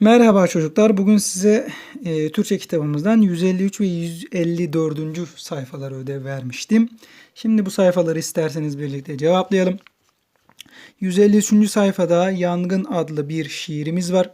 Merhaba çocuklar. Bugün size e, Türkçe kitabımızdan 153 ve 154. sayfaları ödev vermiştim. Şimdi bu sayfaları isterseniz birlikte cevaplayalım. 153. sayfada Yangın adlı bir şiirimiz var.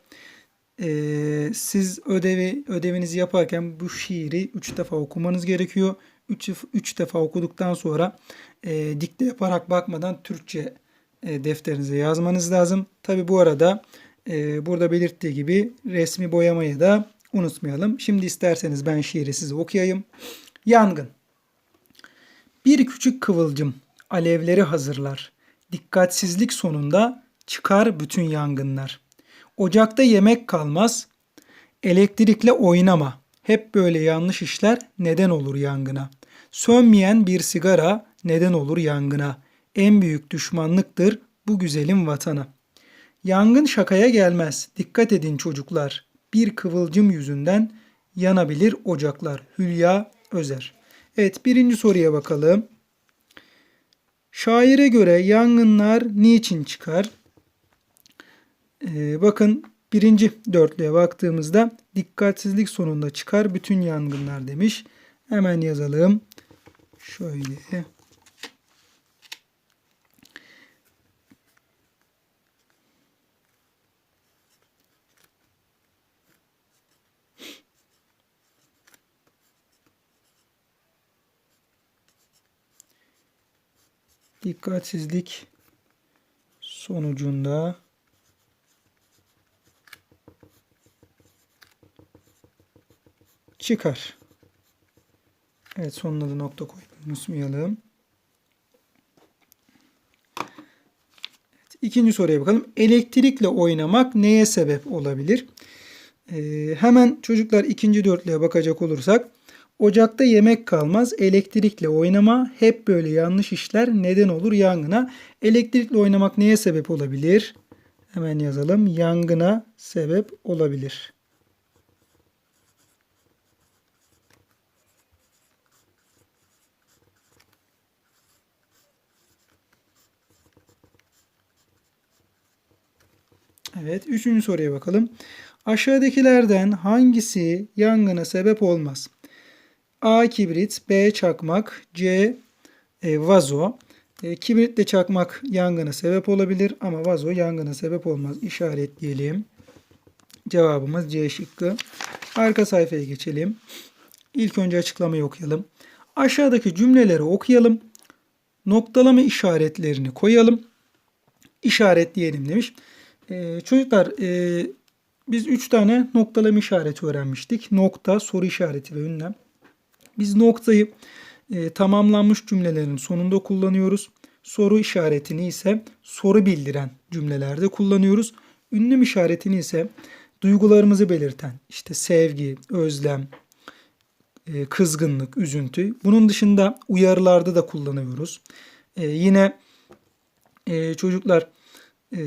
E, siz ödevi ödevinizi yaparken bu şiiri 3 defa okumanız gerekiyor. 3 3 defa okuduktan sonra e, dikte yaparak bakmadan Türkçe e, defterinize yazmanız lazım. Tabi bu arada e, burada belirttiği gibi resmi boyamayı da unutmayalım. Şimdi isterseniz ben şiiri size okuyayım. Yangın. Bir küçük kıvılcım alevleri hazırlar. Dikkatsizlik sonunda çıkar bütün yangınlar. Ocakta yemek kalmaz. Elektrikle oynama. Hep böyle yanlış işler neden olur yangına. Sönmeyen bir sigara neden olur yangına. En büyük düşmanlıktır bu güzelim vatana. Yangın şakaya gelmez. Dikkat edin çocuklar. Bir kıvılcım yüzünden yanabilir ocaklar. Hülya Özer. Evet birinci soruya bakalım. Şaire göre yangınlar niçin çıkar? Ee, bakın birinci dörtlüğe baktığımızda dikkatsizlik sonunda çıkar bütün yangınlar demiş. Hemen yazalım. Şöyle. Dikkatsizlik sonucunda çıkar. Evet sonuna da nokta koydum. Unutmayalım. Evet, ikinci soruya bakalım. Elektrikle oynamak neye sebep olabilir? Ee, hemen çocuklar ikinci dörtlüğe bakacak olursak Ocakta yemek kalmaz, elektrikle oynama hep böyle yanlış işler neden olur yangına. Elektrikle oynamak neye sebep olabilir? Hemen yazalım. Yangına sebep olabilir. Evet, üçüncü soruya bakalım. Aşağıdakilerden hangisi yangına sebep olmaz? A. Kibrit, B. Çakmak, C. E, vazo. E, kibritle çakmak yangına sebep olabilir ama vazo yangına sebep olmaz. İşaretleyelim. Cevabımız C şıkkı. Arka sayfaya geçelim. İlk önce açıklamayı okuyalım. Aşağıdaki cümleleri okuyalım. Noktalama işaretlerini koyalım. İşaretleyelim demiş. E, çocuklar e, biz 3 tane noktalama işareti öğrenmiştik. Nokta, soru işareti ve ünlem. Biz noktayı e, tamamlanmış cümlelerin sonunda kullanıyoruz. Soru işaretini ise soru bildiren cümlelerde kullanıyoruz. Ünlem işaretini ise duygularımızı belirten işte sevgi, özlem, e, kızgınlık, üzüntü. Bunun dışında uyarılarda da kullanıyoruz. E, yine e, çocuklar e,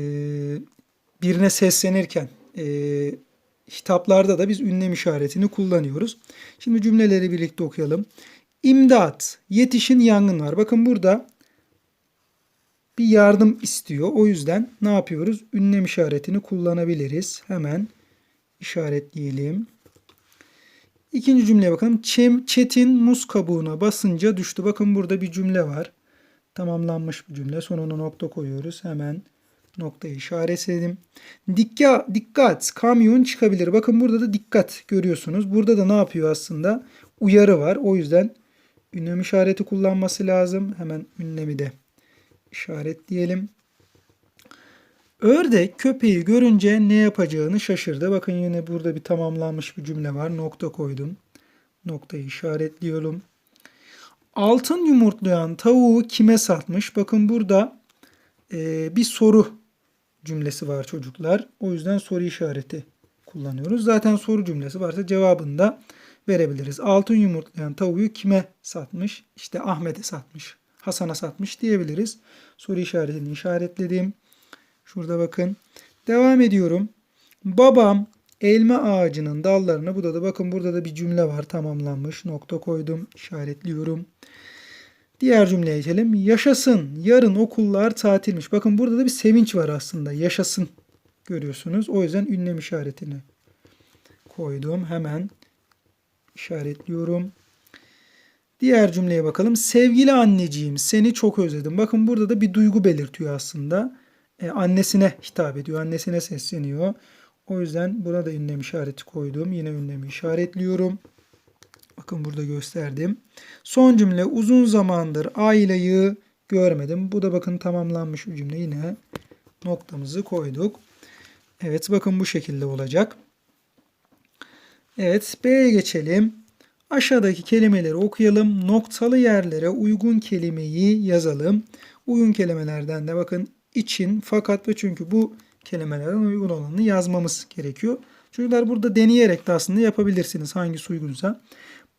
birine seslenirken e, hitaplarda da biz ünlem işaretini kullanıyoruz. Şimdi cümleleri birlikte okuyalım. İmdat, yetişin yangın var. Bakın burada bir yardım istiyor. O yüzden ne yapıyoruz? Ünlem işaretini kullanabiliriz. Hemen işaretleyelim. İkinci cümleye bakalım. Çem, çetin muz kabuğuna basınca düştü. Bakın burada bir cümle var. Tamamlanmış bir cümle. Sonuna nokta koyuyoruz. Hemen noktayı işaretledim. Dikkat, dikkat kamyon çıkabilir. Bakın burada da dikkat görüyorsunuz. Burada da ne yapıyor aslında? Uyarı var. O yüzden ünlem işareti kullanması lazım. Hemen ünlemi de işaretleyelim. Ördek köpeği görünce ne yapacağını şaşırdı. Bakın yine burada bir tamamlanmış bir cümle var. Nokta koydum. Noktayı işaretliyorum. Altın yumurtlayan tavuğu kime satmış? Bakın burada e, bir soru cümlesi var çocuklar. O yüzden soru işareti kullanıyoruz. Zaten soru cümlesi varsa cevabını da verebiliriz. Altın yumurtlayan tavuğu kime satmış? İşte Ahmet'e satmış. Hasan'a satmış diyebiliriz. Soru işaretini işaretledim. Şurada bakın. Devam ediyorum. Babam elma ağacının dallarını burada da bakın burada da bir cümle var tamamlanmış. Nokta koydum. işaretliyorum. Diğer cümleye geçelim. Yaşasın. Yarın okullar tatilmiş. Bakın burada da bir sevinç var aslında. Yaşasın görüyorsunuz. O yüzden ünlem işaretini koydum. Hemen işaretliyorum. Diğer cümleye bakalım. Sevgili anneciğim seni çok özledim. Bakın burada da bir duygu belirtiyor aslında. E, annesine hitap ediyor. Annesine sesleniyor. O yüzden buna da ünlem işareti koydum. Yine ünlemi işaretliyorum. Bakın burada gösterdim. Son cümle uzun zamandır aileyi görmedim. Bu da bakın tamamlanmış bir cümle. Yine noktamızı koyduk. Evet bakın bu şekilde olacak. Evet B'ye geçelim. Aşağıdaki kelimeleri okuyalım. Noktalı yerlere uygun kelimeyi yazalım. Uygun kelimelerden de bakın için, fakat ve çünkü bu kelimelerden uygun olanını yazmamız gerekiyor. Çocuklar burada deneyerek de aslında yapabilirsiniz hangisi uygunsa.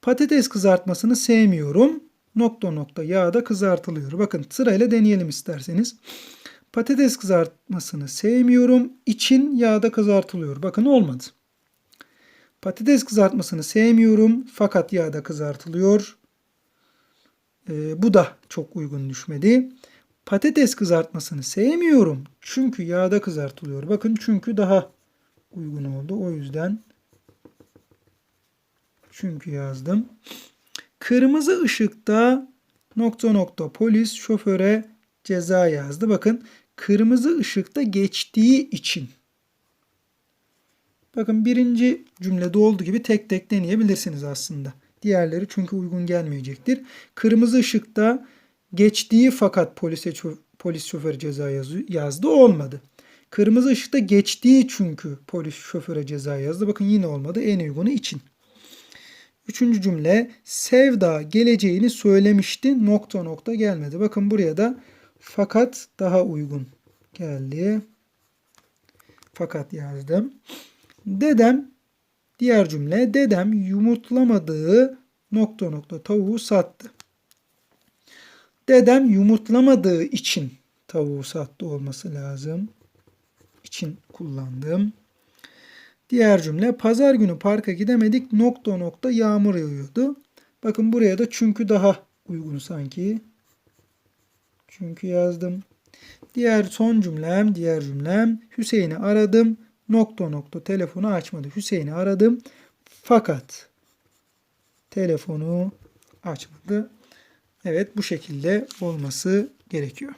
Patates kızartmasını sevmiyorum. Nokta nokta yağda kızartılıyor. Bakın sırayla deneyelim isterseniz. Patates kızartmasını sevmiyorum. için yağda kızartılıyor. Bakın olmadı. Patates kızartmasını sevmiyorum fakat yağda kızartılıyor. Ee, bu da çok uygun düşmedi. Patates kızartmasını sevmiyorum çünkü yağda kızartılıyor. Bakın çünkü daha uygun oldu. O yüzden çünkü yazdım. Kırmızı ışıkta nokta nokta polis şoföre ceza yazdı. Bakın kırmızı ışıkta geçtiği için. Bakın birinci cümlede olduğu gibi tek tek deneyebilirsiniz aslında. Diğerleri çünkü uygun gelmeyecektir. Kırmızı ışıkta geçtiği fakat polise polis şoförü ceza yazdı olmadı. Kırmızı ışıkta geçtiği çünkü polis şoföre ceza yazdı. Bakın yine olmadı. En uygunu için. Üçüncü cümle Sevda geleceğini söylemişti nokta nokta gelmedi. Bakın buraya da fakat daha uygun geldi. Fakat yazdım. Dedem diğer cümle dedem yumurtlamadığı nokta nokta tavuğu sattı. Dedem yumurtlamadığı için tavuğu sattı olması lazım. İçin kullandım. Diğer cümle pazar günü parka gidemedik nokta nokta yağmur yağıyordu. Bakın buraya da çünkü daha uygun sanki. Çünkü yazdım. Diğer son cümlem, diğer cümlem Hüseyin'i aradım. Nokta nokta telefonu açmadı. Hüseyin'i aradım. Fakat telefonu açmadı. Evet bu şekilde olması gerekiyor.